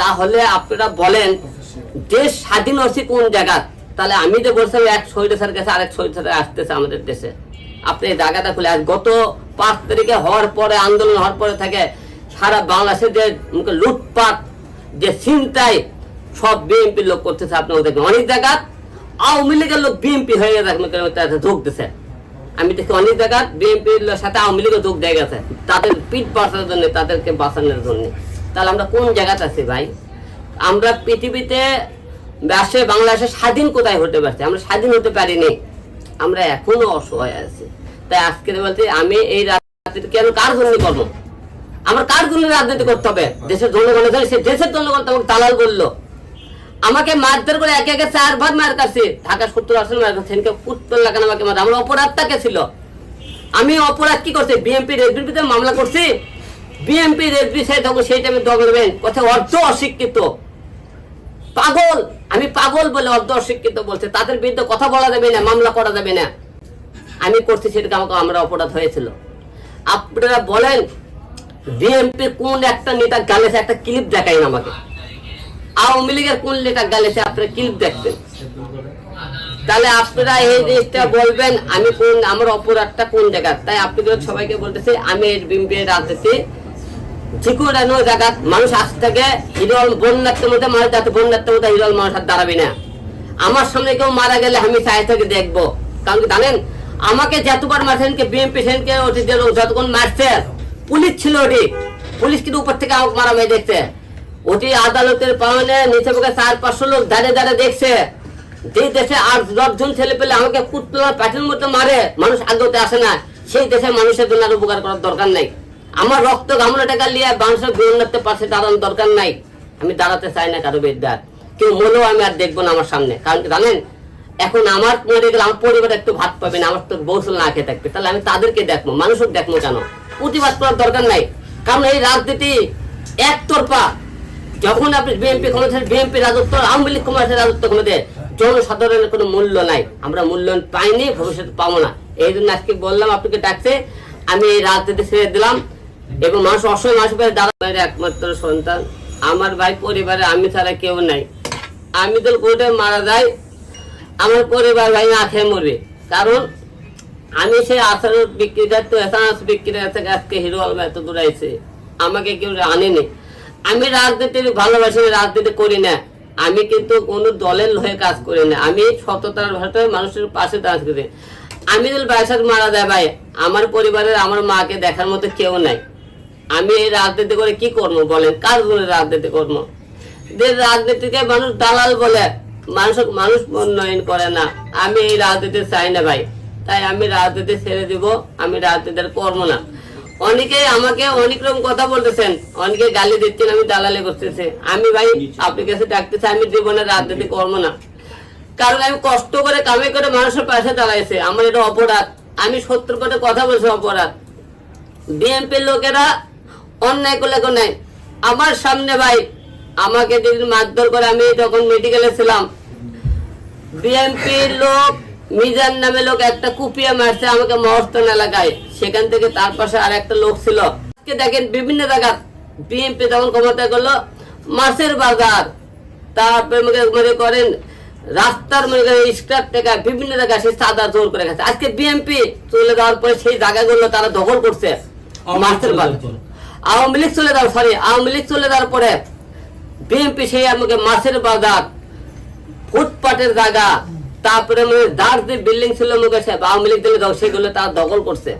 তাহলে আপনারা বলেন দেশ স্বাধীন হচ্ছে কোন জায়গা? তাহলে আমি যে বলছিলাম এক সৈরাসের কাছে আরেক সৈরাসের আসতেছে আমাদের দেশে। আপনি এই জায়গাটা খুলে আজ গত পাঁচ তারিখে হওয়ার পরে, আন্দোলন হওয়ার পরে থেকে সারা বাংলাদেশে যে মুখে লুটপাট, যে চিন্তায় সব বিএনপি লোক করতেছে আপনি দেখবেন। অনেক জায়গা আওয়ামী লীগের লোক বিএনপি হয়ে গেছে যোগ দিছে। আমি দেখি অনেক জায়গা বিএনপির সাথে আওয়ামী লীগও যোগ দেয় গেছে। তাদের পিঠ বাঁচানোর জন্য, তাদেরকে বাঁচানোর জন্য। তাহলে আমরা কোন জায়গাতে আছি ভাই? আমরা পৃথিবীতে আসে বাংলাদেশে স্বাধীন কোথায় হতে পারছি? আমরা স্বাধীন হতে পারিনি। আমরা এখনও অসহায় আছি। তাই আজকে বলছি, আমি এই রাজনীতি কেন কার জন্য করব? আমার কার জন্য রাজনীতি করতে হবে? দেশের জনগণের জন্য সে দেশের জনগণ তো আমাকে দালাল বলল। আমাকে মারধর করে একে একে চারবার মার কাছে ঢাকা সত্তর আসন মার কাছে সেদিনকে উত্তর লাগানো আমাকে মার আমার অপরাধটা কে ছিল? আমি অপরাধ কি করছি? বিএনপি রেডবির ভিতরে মামলা করছি? বিএনপি রেডবি সেই তখন সেই টাইমে করবেন কথা অর্ধ অশিক্ষিত। পাগল, আমি পাগল বলে অর্ধ অশিক্ষিত বলছে। তাদের বিরুদ্ধে কথা বলা যাবে না, মামলা করা যাবে না। আমি করছি সেটাকে আমাকে আমরা অপরাধ হয়েছিল। আপনারা বলেন বিএনপি কোন একটা নেতা গালেছে একটা ক্লিপ দেখাই না আমাকে? আওয়ামী লীগের কোন নেতা গালেছে আপনারা ক্লিপ দেখবেন? তাহলে আপনারা এই জিনিসটা বলবেন, আমি কোন, আমার অপরাধটা কোন জায়গা তাই আপনাদের সবাইকে বলতেছি, আমি এই বিএনপি রাজনীতি ঠিকুরানো জায়গা মানুষ হিরল মধ্যে মানুষ যাতে মধ্যে হিরল মানুষ আর দাঁড়াবে না। আমার সামনে কেউ মারা গেলে আমি থেকে দেখব। কারণ জানেন? আমাকে যতবার বিএনপি সেনকে ওটি যতক্ষণ মারছে, পুলিশ ছিল ওটি। পুলিশ কিন্তু উপর থেকে আমাকে মারা মেয়ে দেখছে ওটি আদালতের নিচে পক্ষে চার, পাঁচশো লোক দাঁড়িয়ে দাঁড়িয়ে দেখছে। যে দেশে আর দশজন ছেলে পেলে আমাকে কুতলা প্যাটের মতো মারে, মানুষ আগতে আসে না। সেই দেশে মানুষের জন্য আর উপকার করার দরকার নাই। আমার রক্ত গামলা টাকা নিয়ে মানুষের উন্নতের পাশে দাঁড়ানোর দরকার নাই। আমি দাঁড়াতে চাই না কারও বিদ্যার কেউ মনেও আমি আর দেখব না আমার সামনে। কারণ জানেন? এখন আমার মরে গেলে আমার পরিবার একটু ভাত পাবে না, আমার তো বৌসল না খেয়ে থাকবে। তাহলে আমি তাদেরকে দেখব মানুষের দেখব কেন? প্রতিবাদ করার দরকার নাই। কারণ এই রাজনীতি একতরফা। যখন আপনি বিএনপি ক্ষমতা বিএনপি রাজত্ব, আওয়ামী লীগ ক্ষমতা রাজত্ব ক্ষমতা জনসাধারণের কোনো মূল্য নাই। আমরা মূল্যায়ন পাইনি ভবিষ্যতে পাবো না। এই জন্য আজকে বললাম, আপনাকে ডাকছে, আমি এই রাজনীতি ছেড়ে দিলাম। এবং মানুষ অসহায় মানুষ দাদা একমাত্র সন্তান। আমার ভাই পরিবারে আমি ছাড়া কেউ নাই। আমি তো কোর্টে মারা যায় আমার পরিবার ভাই না খেয়ে মরবে। কারণ আমি সেই আসার বিক্রিটার তো এসানাস বিক্রিটার থেকে আজকে হিরো আলম এত দূর আইছে। আমাকে কেউ আনেনি। আমি রাজনীতি ভালোবাসি রাজনীতি করি না। আমি কিন্তু কোনো দলের হয়ে কাজ করি না। আমি সততার ভাষায় মানুষের পাশে কাজ করি আমি যদি বাসার মারা যায় ভাই। আমার পরিবারের আমার মাকে দেখার মতো কেউ নাই। আমি এই রাজনীতি করে কি করব বলেন? কার জন্য রাজনীতি করব? যে রাজনীতিকে মানুষ দালাল বলে মানুষ মানুষ উন্নয়ন করে না। আমি এই রাজনীতি চাই না ভাই। তাই আমি রাজনীতি ছেড়ে দিব, আমি রাজনীতি আর করব না। অনেকে আমাকে অনেক রকম কথা বলতেছেন। অনেকে গালি দিচ্ছেন, আমি দালালি করতেছে। আমি ভাই আপনার কাছে ডাকতেছি আমি জীবনে রাজনীতি করব না। কারণ আমি কষ্ট করে কামে করে মানুষের পাশে দাঁড়াইছে। আমার এটা অপরাধ। আমি সত্তর করে কথা বলছি অপরাধ। বিএনপির লোকেরা অন্যায় করলে কেউ নাই? আমার সামনে ভাই আমাকে যেদিন মারধর করে আমি যখন মেডিকেলে ছিলাম। বিএনপির লোক মিজান নামে লোক একটা কুপিয়ে মারছে আমাকে মহস্তন এলাকায়। সেখান থেকে তার পাশে আর একটা লোক ছিল। আজকে দেখেন বিভিন্ন জায়গা বিএনপি যখন ক্ষমতা করল। মাছের বাজার তারপরে মনে করেন রাস্তার মনে করেন স্ক্রাপ থেকে বিভিন্ন জায়গায় সেই চাঁদা জোর করে গেছে। আজকে বিএনপি চলে যাওয়ার পরে সেই জায়গাগুলো তারা দখল করছে। মাছের বাজার। আওয়ামী লীগ চলে যাওয়ার সরি আওয়ামী লীগ চলে যাওয়ার পরে বিএনপি সেই আমাকে মাছের বাজার ফুটপাটের জায়গা, তারপরে মানে যে বিল্ডিং ছিল মুখে আওয়ামী লীগ দিলে সেগুলো তারা দখল করছে।